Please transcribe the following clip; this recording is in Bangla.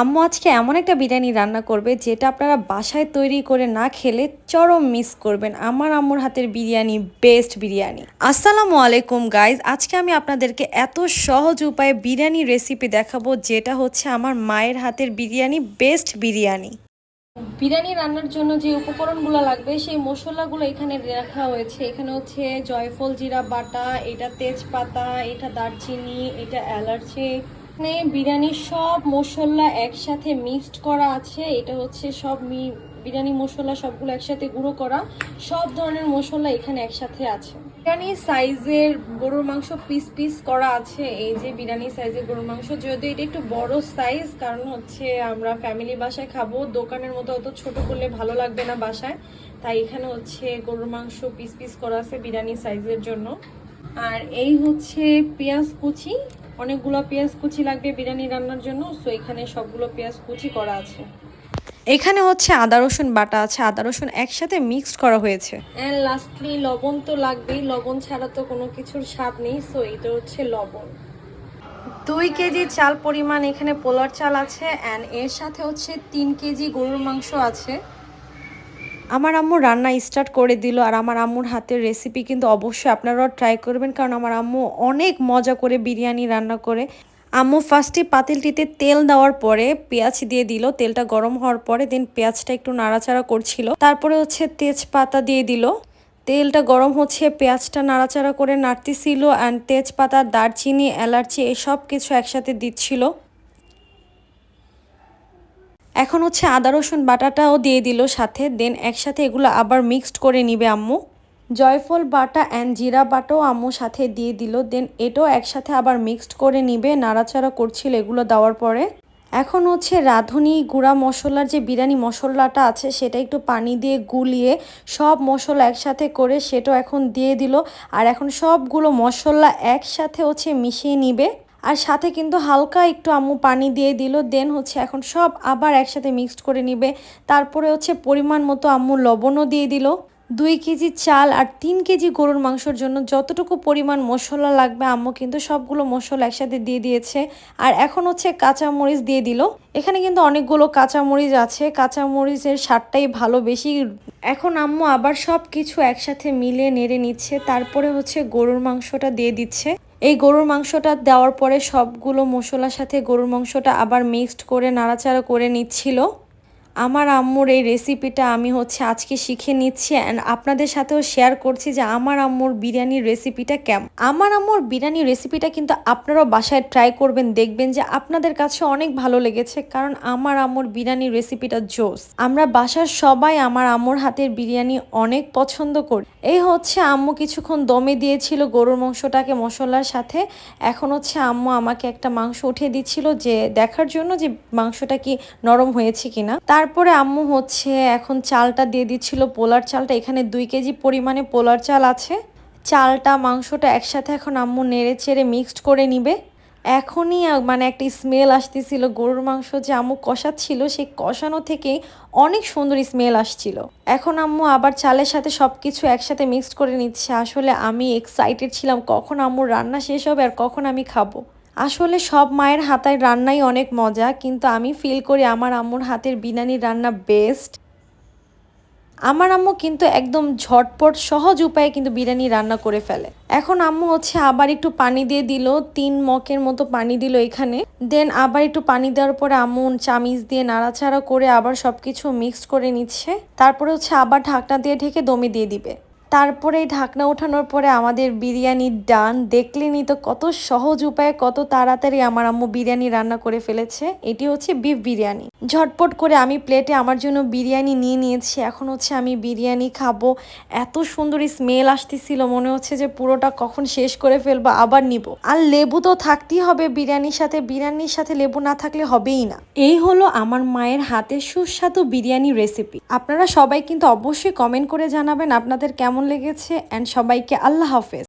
আম্মু আজকে এমন একটা বিরিয়ানি রান্না করবে যেটা আপনারা বাসায় তৈরি করে না খেলে চরম মিস করবেন আমার আম্মুর হাতের বিরিয়ানি বেস্ট বিরিয়ানি। আসসালামু আলাইকুম গাইজ আজকে আমি আপনাদেরকে এত সহজ উপায়ে বিরিয়ানি রেসিপি দেখাবো যেটা হচ্ছে আমার মায়ের হাতের বিরিয়ানি বেস্ট বিরিয়ানি। বিরিয়ানি রান্নার জন্য যে উপকরণগুলো লাগবে, সেই মশলাগুলো এখানে রাখা হয়েছে। এখানে হচ্ছে জয়ফল, জিরা বাটা, এটা তেজপাতা, এটা দারচিনি, এটা এলাচি এখানে বিরিয়ানির সব মশলা একসাথে মিক্সড করা আছে, এটা হচ্ছে সব বিরিয়ানি মশলা সবগুলো একসাথে গুঁড়ো করা, সব ধরনের মশলা এখানে একসাথে আছে। বিরিয়ানি সাইজের গরুর মাংস পিস পিস করা আছে, এই যে বিরিয়ানি সাইজের গরুর মাংস, যদিও এটা একটু বড় সাইজ, কারণ হচ্ছে আমরা ফ্যামিলি বাসায় খাব, দোকানের মতো অত ছোট করলে ভালো লাগবে না বাসায়, তাই এখানে হচ্ছে গরুর মাংস পিস পিস করা আছে বিরিয়ানি সাইজের জন্য। আর এই হচ্ছে পেঁয়াজ কুচি অনেকগুলো পেঁয়াজ কুচি লাগবে বিরিয়ানি রান্নার জন্য সো এখানে সবগুলো পেঁয়াজ কুচি করা আছে। এখানে হচ্ছে আদা রসুন বাটা আছে। আদা রসুন একসাথে মিক্সড করা হয়েছে। অ্যান্ড লাস্টলি লবণ তো লাগবেই। লবণ ছাড়া তো কোনো কিছুর স্বাদ নেই সো এটা হচ্ছে লবণ। দুই কেজি চাল পরিমাণ এখানে পোলার চাল আছে অ্যান্ড এর সাথে হচ্ছে তিন কেজি গরুর মাংস আছে। আমার আম্মু রান্না স্টার্ট করে দিল আর আমার আম্মুর হাতের রেসিপি কিন্তু অবশ্যই আপনারাও ট্রাই করবেন কারণ আমার আম্মু অনেক মজা করে বিরিয়ানি রান্না করে। আম্মু ফার্স্টে পাতিলটিতে তেল দেওয়ার পরে পেঁয়াজ দিয়ে দিল, তেলটা গরম হওয়ার পরে দেন পেঁয়াজটা একটু নাড়াচাড়া করছিল। তারপরে হচ্ছে তেজপাতা দিয়ে দিল। তেলটা গরম হচ্ছে, পেঁয়াজটা নাড়াচাড়া করে নাড়তেছিল অ্যান্ড তেজপাতা, দারচিনি, এলাচি, এসব কিছু একসাথে দিচ্ছিল। এখন হচ্ছে আদা, রসুন, বাটাটাও দিয়ে দিল সাথে। দেন একসাথে এগুলো আবার মিক্সড করে নিবে আম্মু। জয়ফল বাটা অ্যান্ড জিরা বাটাও আম্মু সাথে দিয়ে দিল। দেন এটাও একসাথে আবার মিক্সড করে নিবে। নাড়াচাড়া করছিল এগুলো দেওয়ার পরে। এখন হচ্ছে রাঁধুনি, গুঁড়া মশলার যে বিরিয়ানি মশলাটা আছে, সেটা একটু পানি দিয়ে গুলিয়ে সব মশলা একসাথে করে সেটাও এখন দিয়ে দিল। আর এখন সবগুলো মশলা একসাথে হচ্ছে মিশিয়ে নিবে। আর সাথে কিন্তু হালকা একটু আম্মু পানি দিয়ে দিল দেন হচ্ছে এখন সব আবার একসাথে মিক্সড করে নিবে। তারপরে হচ্ছে পরিমাণ মতো আম্মু লবণও দিয়ে দিল, দুই কেজি চাল আর তিন কেজি গরুর মাংসর জন্য যতটুকু পরিমাণ মশলা লাগবে আম্মু কিন্তু সবগুলো মশলা একসাথে দিয়ে দিয়েছে। আর এখন হচ্ছে কাঁচামরিচ দিয়ে দিল, এখানে কিন্তু অনেকগুলো কাঁচামরিচ আছে, কাঁচামরিচের স্বাদটাই ভালো বেশি। এখন আম্মু আবার সব কিছু একসাথে মিলে নেড়ে নিচ্ছে, তারপরে হচ্ছে গরুর মাংসটা দিয়ে দিচ্ছে। এই গরুর মাংসটা দেওয়ার পরে সবগুলো মশলার সাথে গরুর মাংসটা আবার মিক্সড করে, নাড়াচাড়া করে নিচ্ছিল। আমার আম্মুর এই রেসিপিটা আমি হচ্ছে আজকে শিখে নিচ্ছি অ্যান্ড আপনাদের সাথেও শেয়ার করছি যে আমার আম্মুর বিরিয়ানির রেসিপিটা কেমন। আমার আম্মুর বিরিয়ানির রেসিপিটা কিন্তু আপনারাও বাসায় ট্রাই করবেন, দেখবেন যে আপনাদের কাছে অনেক ভালো লেগেছে কারণ আমার আম্মুর বিরিয়ানির রেসিপিটা জোস। আমরা বাসার সবাই আমার আম্মুর হাতের বিরিয়ানি অনেক পছন্দ করি। এই হচ্ছে আম্মু কিছুক্ষণ দমে দিয়েছিল গরুর মাংসটাকে মশলার সাথে। এখন হচ্ছে আম্মু আমাকে একটা মাংস উঠিয়ে দিচ্ছিল যে দেখার জন্য যে মাংসটা কি নরম হয়েছে কিনা। তারপরে আম্মু হচ্ছে এখন চালটা দিয়ে দিচ্ছিল পোলার চালটা। এখানে দুই কেজি পরিমাণে পোলার চাল আছে। চালটা, মাংসটা একসাথে এখন আম্মু নেড়ে চেড়ে মিক্সড করে নিবে। এখনই মানে একটা স্মেল আসতেছিল। গরুর মাংস যে আম্মু কষাচ্ছিল সেই কষানো থেকে অনেক সুন্দর স্মেল আসছিল। এখন আম্মু আবার চালের সাথে সব কিছু একসাথে মিক্সড করে নিচ্ছে। আসলে আমি এক্সাইটেড ছিলাম কখন আম্মুর রান্না শেষ হবে আর কখন আমি খাব। আসলে সব মায়ের হাতের রান্নাই অনেক মজা, কিন্তু আমি ফিল করি আমার আম্মুর হাতের বিরিয়ানির রান্না বেস্ট আমার আম্মু কিন্তু একদম ঝটপট, সহজ উপায়ে কিন্তু বিরিয়ানি রান্না করে ফেলে। এখন আম্মু হচ্ছে আবার একটু পানি দিয়ে দিল, তিন মকের মতো পানি দিল এখানে। দেন আবার একটু পানি দেওয়ার পরে আম্মু চামিচ দিয়ে নাড়াচাড়া করে আবার সবকিছু মিক্স করে নিচ্ছে। তারপরে হচ্ছে আবার ঢাকনা দিয়ে ঢেকে দমে দিয়ে দিবে। তারপরে ঢাকনা ওঠানোর পরে আমাদের বিরিয়ানি ডান দেখলেনি তো কত সহজ উপায়ে কত তাড়াতাড়ি আমার আম্মু বিরিয়ানি রান্না করে ফেলেছে। এটি হচ্ছে বিফ বিরিয়ানি। ঝটপট করে আমি প্লেটে আমার জন্য বিরিয়ানি নিয়ে নিয়েছি। এখন হচ্ছে আমি বিরিয়ানি খাব। এত সুন্দর স্মেল আসতেছিল। মনে হচ্ছে যে পুরোটা কখন শেষ করে ফেলব, আবার নিব। আর লেবু তো থাকতেই হবে বিরিয়ানির সাথে। বিরিয়ানির সাথে লেবু না থাকলে হবেই না। এই হলো আমার মায়ের হাতে সুস্বাদু বিরিয়ানি রেসিপি আপনারা সবাই কিন্তু অবশ্যই কমেন্ট করে জানাবেন আপনাদের লেগেছে অ্যান্ড সবাইকে আল্লাহ হাফেজ।